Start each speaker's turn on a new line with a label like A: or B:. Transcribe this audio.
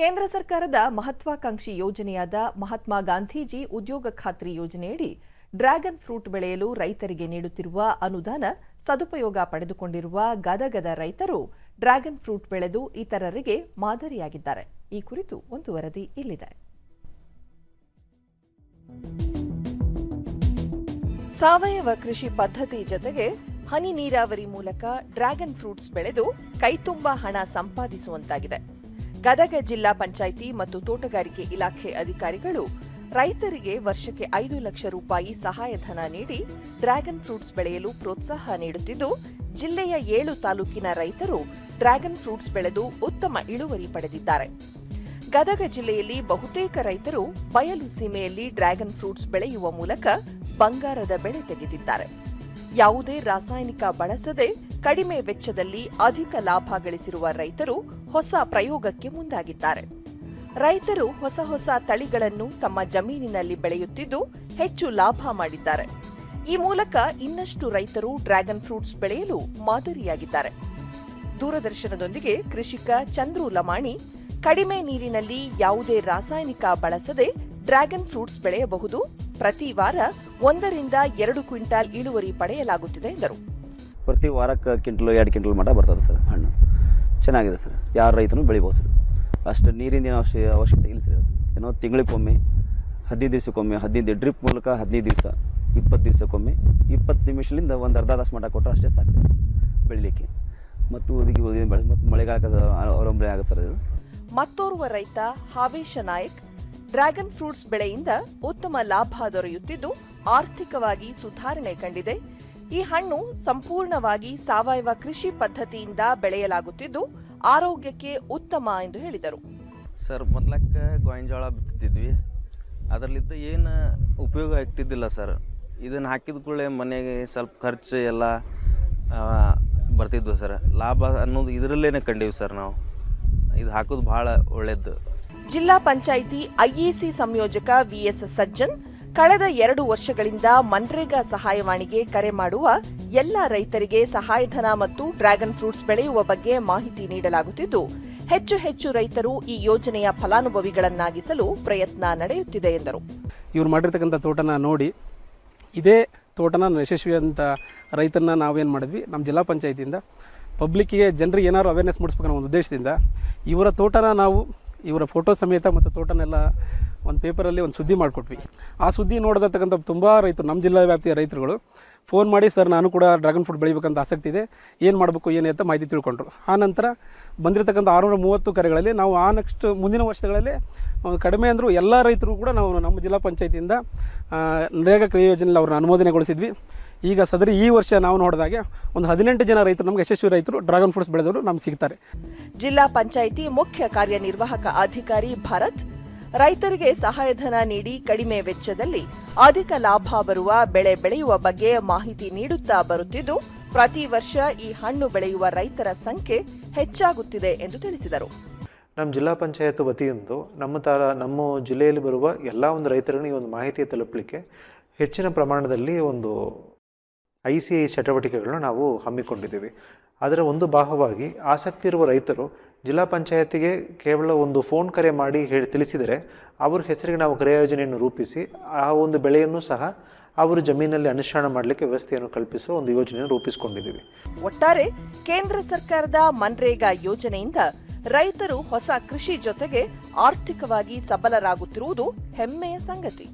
A: ಕೇಂದ್ರ ಸರ್ಕಾರದ ಮಹತ್ವಾಕಾಂಕ್ಷಿ ಯೋಜನೆಯಾದ ಮಹಾತ್ಮ ಗಾಂಧೀಜಿ ಉದ್ಯೋಗ ಖಾತ್ರಿ ಯೋಜನೆಯಡಿ ಡ್ರ್ಯಾಗನ್ ಫ್ರೂಟ್ ಬೆಳೆಯಲು ರೈತರಿಗೆ ನೀಡುತ್ತಿರುವ ಅನುದಾನ ಸದುಪಯೋಗ ಪಡೆದುಕೊಂಡಿರುವ ಗದಗದ ರೈತರು ಡ್ರ್ಯಾಗನ್ ಫ್ರೂಟ್ ಬೆಳೆದು ಇತರರಿಗೆ ಮಾದರಿಯಾಗಿದ್ದಾರೆ. ಈ ಕುರಿತು ಒಂದು ವರದಿ ಇಲ್ಲಿದೆ. ಸಾವಯವ ಕೃಷಿ ಪದ್ಧತಿ ಜೊತೆಗೆ ಹನಿ ನೀರಾವರಿ ಮೂಲಕ ಡ್ರ್ಯಾಗನ್ ಫ್ರೂಟ್ಸ್ ಬೆಳೆದು ಕೈತುಂಬಾ ಹಣ ಸಂಪಾದಿಸುವಂತಾಗಿದೆ. ಗದಗ ಜಿಲ್ಲಾ ಪಂಚಾಯಿತಿ ಮತ್ತು ತೋಟಗಾರಿಕೆ ಇಲಾಖೆ ಅಧಿಕಾರಿಗಳು ರೈತರಿಗೆ ವರ್ಷಕ್ಕೆ ಐದು ಲಕ್ಷ ರೂಪಾಯಿ ಸಹಾಯಧನ ನೀಡಿ ಡ್ರ್ಯಾಗನ್ ಫ್ರೂಟ್ಸ್ ಬೆಳೆಯಲು ಪ್ರೋತ್ಸಾಹ ನೀಡುತ್ತಿದ್ದು, ಜಿಲ್ಲೆಯ ಏಳು ತಾಲೂಕಿನ ರೈತರು ಡ್ರ್ಯಾಗನ್ ಫ್ರೂಟ್ಸ್ ಬೆಳೆದು ಉತ್ತಮ ಇಳುವರಿ ಪಡೆದಿದ್ದಾರೆ. ಗದಗ ಜಿಲ್ಲೆಯಲ್ಲಿ ಬಹುತೇಕ ರೈತರು ಬಯಲು ಸೀಮೆಯಲ್ಲಿ ಡ್ರ್ಯಾಗನ್ ಫ್ರೂಟ್ಸ್ ಬೆಳೆಯುವ ಮೂಲಕ ಬಂಗಾರದ ಬೆಳೆ ತೆಗೆದಿದ್ದಾರೆ. ಯಾವುದೇ ರಾಸಾಯನಿಕ ಬಳಸದೆ ಕಡಿಮೆ ವೆಚ್ಚದಲ್ಲಿ ಅಧಿಕ ಲಾಭ ಗಳಿಸಿರುವ ರೈತರು ಹೊಸ ಪ್ರಯೋಗಕ್ಕೆ ಮುಂದಾಗಿದ್ದಾರೆ. ರೈತರು ಹೊಸ ಹೊಸ ತಳಿಗಳನ್ನು ತಮ್ಮ ಜಮೀನಿನಲ್ಲಿ ಬೆಳೆಯುತ್ತಿದ್ದು ಹೆಚ್ಚು ಲಾಭ ಮಾಡಿದ್ದಾರೆ. ಈ ಮೂಲಕ ಇನ್ನಷ್ಟು ರೈತರು ಡ್ರ್ಯಾಗನ್ ಫ್ರೂಟ್ಸ್ ಬೆಳೆಯಲು ಮಾದರಿಯಾಗಿದ್ದಾರೆ. ದೂರದರ್ಶನದೊಂದಿಗೆ ಕೃಷಿಕ ಚಂದ್ರು ಲಮಾಣಿ, ಕಡಿಮೆ ನೀರಿನಲ್ಲಿ ಯಾವುದೇ ರಾಸಾಯನಿಕ ಬಳಸದೆ ಡ್ರ್ಯಾಗನ್ ಫ್ರೂಟ್ಸ್ ಬೆಳೆಯಬಹುದು. ಪ್ರತಿ ವಾರ ಒಂದರಿಂದ ಎರಡು ಕ್ವಿಂಟಾಲ್ ಇಳುವರಿ ಪಡೆಯಲಾಗುತ್ತಿದೆ ಎಂದರು.
B: ಪ್ರತಿ ವಾರಕ್ಕೆ ಕಿಂಟ್ಲು, ಎರಡು ಕ್ವಿಂಟಲ್ ಮಟ್ಟ ಬರ್ತದೆ ಸರ್, ಹಣ್ಣು. ಚೆನ್ನಾಗಿದೆ ಸರ್. ಯಾರು ರೈತನು ಬೆಳಿಬೋದು ಸರ್. ಅಷ್ಟು ಏನು ಅವಶ್ಯ, ಅವಶ್ಯಕತೆ ಇಲ್ಲ ಸರ್ ಏನೋ ತಿಂಗಳಿಗೊಮ್ಮೆ, ಹದಿನೈದು ದಿವಸಕ್ಕೊಮ್ಮೆ, ಹದಿನೈದು ಡ್ರಿಪ್ ಮೂಲಕ ಹದಿನೈದು ದಿವಸ, ಇಪ್ಪತ್ತು ದಿವಸಕ್ಕೊಮ್ಮೆ, ಇಪ್ಪತ್ತು ನಿಮಿಷದಿಂದ ಒಂದು ಅರ್ಧ ತಾಸು ಮಟ್ಟ ಕೊಟ್ಟರೆ ಅಷ್ಟೇ ಸಾಕು ಸರ್ ಬೆಳಿಲಿಕ್ಕೆ. ಮತ್ತು ಉದಿಗೆ ಉದಿನ ಬೆಳೆ, ಮತ್ತು ಮಳೆಗಾಲದ ಅವಲಂಬನೆ ಆಗ ಸರ್ ಇದು.
A: ಮತ್ತೋರ್ವ ರೈತ ಹಾವೇಶ ನಾಯಕ್, ಡ್ರ್ಯಾಗನ್ ಫ್ರೂಟ್ಸ್ ಬೆಳೆಯಿಂದ ಉತ್ತಮ ಲಾಭ ದೊರೆಯುತ್ತಿದ್ದು, ಆರ್ಥಿಕವಾಗಿ ಸುಧಾರಣೆ ಕಂಡಿದೆ. ಈ ಹಣ್ಣು ಸಂಪೂರ್ಣವಾಗಿ ಸಾವಯವ ಕೃಷಿ ಪದ್ಧತಿಯಿಂದ ಬೆಳೆಯಲಾಗುತ್ತಿದ್ದು ಆರೋಗ್ಯಕ್ಕೆ ಉತ್ತಮ ಎಂದು ಹೇಳಿದರು.
C: ಸರ್ ಮೊದ್ಲಕ್ಕೆ ಗೋವಿನ ಬಿತ್ತಿದ್ವಿ. ಅದರಲ್ಲಿದ್ದ ಏನು ಉಪಯೋಗ ಆಗ್ತಿದ್ದಿಲ್ಲ ಸರ್. ಇದನ್ನು ಹಾಕಿದ ಕೂಡಲೇ ಮನೆಗೆ ಸ್ವಲ್ಪ ಖರ್ಚು ಎಲ್ಲ ಬರ್ತಿದ್ವು ಸರ್. ಲಾಭ ಅನ್ನೋದು ಇದರಲ್ಲೇನೆ ಕಂಡೀವಿ ಸರ್ ನಾವು. ಇದು ಹಾಕೋದು ಭಾಳ ಒಳ್ಳೇದು.
A: ಜಿಲ್ಲಾ ಪಂಚಾಯಿತಿ ಐಇಸಿ ಸಂಯೋಜಕ ವಿಎಸ್ ಸಜ್ಜನ್ ಕಳೆದ ಎರಡು ವರ್ಷಗಳಿಂದ ಮನ್ರೇಗಾ ಸಹಾಯವಾಣಿಗೆ ಕರೆ ಮಾಡುವ ಎಲ್ಲ ರೈತರಿಗೆ ಸಹಾಯಧನ ಮತ್ತು ಡ್ರ್ಯಾಗನ್ ಫ್ರೂಟ್ಸ್ ಬೆಳೆಯುವ ಬಗ್ಗೆ ಮಾಹಿತಿ ನೀಡಲಾಗುತ್ತಿದ್ದು, ಹೆಚ್ಚು ಹೆಚ್ಚು ರೈತರು ಈ ಯೋಜನೆಯ ಫಲಾನುಭವಿಗಳನ್ನಾಗಿಸಲು ಪ್ರಯತ್ನ ನಡೆಯುತ್ತಿದೆ ಎಂದರು.
D: ಇವರು ಮಾಡಿರ್ತಕ್ಕಂಥ ತೋಟನ ನೋಡಿ, ಇದೇ ತೋಟನ ಯಶಸ್ವಿ ಅಂತ ರೈತನ ನಾವೇನು ಮಾಡಿದ್ವಿ, ನಮ್ಮ ಜಿಲ್ಲಾ ಪಂಚಾಯತಿಯಿಂದ ಪಬ್ಲಿಕ್ಕಿಗೆ ಜನರಿಗೆ ಏನಾದ್ರು ಅವೇರ್ನೆಸ್ ಮೂಡಿಸ್ಬೇಕನ್ನೋ ಒಂದು ಉದ್ದೇಶದಿಂದ ಇವರ ತೋಟನ ನಾವು, ಇವರ ಫೋಟೋ ಸಮೇತ ಮತ್ತು ತೋಟನೆಲ್ಲ ಒಂದು ಪೇಪರಲ್ಲಿ ಒಂದು ಸುದ್ದಿ ಮಾಡಿಕೊಟ್ವಿ. ಆ ಸುದ್ದಿ ನೋಡಿದತಕ್ಕಂಥ ತುಂಬ ರೈತರು, ನಮ್ಮ ಜಿಲ್ಲಾ ವ್ಯಾಪ್ತಿಯ ರೈತರುಗಳು ಫೋನ್ ಮಾಡಿ, ಸರ್, ನಾನು ಕೂಡ ಡ್ರ್ಯಾಗನ್ ಫ್ರೂಟ್ ಬೆಳಿಬೇಕಂತ ಆಸಕ್ತಿ ಇದೆ, ಏನು ಮಾಡಬೇಕು, ಏನು ಅಂತ ಮಾಹಿತಿ ತಿಳ್ಕೊಂಡ್ರು. ಆ ನಂತರ ಬಂದಿರತಕ್ಕಂಥ ಆರುನೂರ ಮೂವತ್ತು ಕರೆಗಳಲ್ಲಿ ನಾವು ಆ ನೆಕ್ಸ್ಟ್ ಮುಂದಿನ ವರ್ಷಗಳಲ್ಲಿ ಕಡಿಮೆ ಅಂದರೂ ಎಲ್ಲ ರೈತರು ಕೂಡ ನಾವು ನಮ್ಮ ಜಿಲ್ಲಾ ಪಂಚಾಯತಿಯಿಂದ ನರೇಗಾ ಕ್ರಿಯ ಯೋಜನೆಯಲ್ಲಿ ಅವ್ರನ್ನ ಅನುಮೋದನೆಗೊಳಿಸಿದ್ವಿ. ಈಗ ಸದರಿ ಈ ವರ್ಷ ನಾವು ನೋಡಿದಾಗೆ ಒಂದು ಹದಿನೆಂಟು ಜನ ರೈತರು, ನಮಗೆ ಯಶಸ್ವಿ ರೈತರು ಡ್ರ್ಯಾಗನ್ ಫ್ರೂಟ್ಸ್ ಬೆಳೆದವರು ನಮ್ಗೆ ಸಿಗ್ತಾರೆ.
A: ಜಿಲ್ಲಾ ಪಂಚಾಯಿತಿ ಮುಖ್ಯ ಕಾರ್ಯನಿರ್ವಾಹಕ ಅಧಿಕಾರಿ ಭರತ್ ರೈತರಿಗೆ ಸಹಾಯಧನ ನೀಡಿ ಕಡಿಮೆ ವೆಚ್ಚದಲ್ಲಿ ಅಧಿಕ ಲಾಭ ಬರುವ ಬೆಳೆ ಬೆಳೆಯುವ ಬಗ್ಗೆ ಮಾಹಿತಿ ನೀಡುತ್ತಾ ಬರುತ್ತಿದ್ದು, ಪ್ರತಿ ವರ್ಷ ಈ ಹಣ್ಣು ಬೆಳೆಯುವ ರೈತರ ಸಂಖ್ಯೆ ಹೆಚ್ಚಾಗುತ್ತಿದೆ ಎಂದು ತಿಳಿಸಿದರು.
E: ನಮ್ಮ ಜಿಲ್ಲಾ ಪಂಚಾಯತ್ ವತಿಯಿಂದ ನಮ್ಮ ತರ, ನಮ್ಮ ಜಿಲ್ಲೆಯಲ್ಲಿ ಬರುವ ಎಲ್ಲ ಒಂದು ರೈತರನ್ನು ಈ ಒಂದು ಮಾಹಿತಿ ತಲುಪಲಿಕ್ಕೆ ಹೆಚ್ಚಿನ ಪ್ರಮಾಣದಲ್ಲಿ ಒಂದು ಐ ಸಿ ಐ ಚಟುವಟಿಕೆಗಳನ್ನು ನಾವು ಹಮ್ಮಿಕೊಂಡಿದ್ದೀವಿ. ಅದರ ಒಂದು ಭಾಗವಾಗಿ ಆಸಕ್ತಿ ಇರುವ ರೈತರು ಜಿಲ್ಲಾ ಪಂಚಾಯತಿಗೆ ಕೇವಲ ಒಂದು ಫೋನ್ ಕರೆ ಮಾಡಿ ಹೇಳಿ ತಿಳಿಸಿದರೆ ಅವ್ರ ಹೆಸರಿಗೆ ನಾವು ಕ್ರಿಯಾ ಯೋಜನೆಯನ್ನು ರೂಪಿಸಿ ಆ ಒಂದು ಬೆಳೆಯನ್ನು ಸಹ ಅವರು ಜಮೀನಲ್ಲಿ ಅನುಷ್ಠಾನ ಮಾಡಲಿಕ್ಕೆ ವ್ಯವಸ್ಥೆಯನ್ನು ಕಲ್ಪಿಸುವ ಒಂದು ಯೋಜನೆಯನ್ನು ರೂಪಿಸಿಕೊಂಡಿದ್ದೀವಿ.
A: ಒಟ್ಟಾರೆ ಕೇಂದ್ರ ಸರ್ಕಾರದ ಮನ್ರೇಗಾ ಯೋಜನೆಯಿಂದ ರೈತರು ಹೊಸ ಕೃಷಿ ಜೊತೆಗೆ ಆರ್ಥಿಕವಾಗಿ ಸಬಲರಾಗುತ್ತಿರುವುದು ಹೆಮ್ಮೆಯ ಸಂಗತಿ.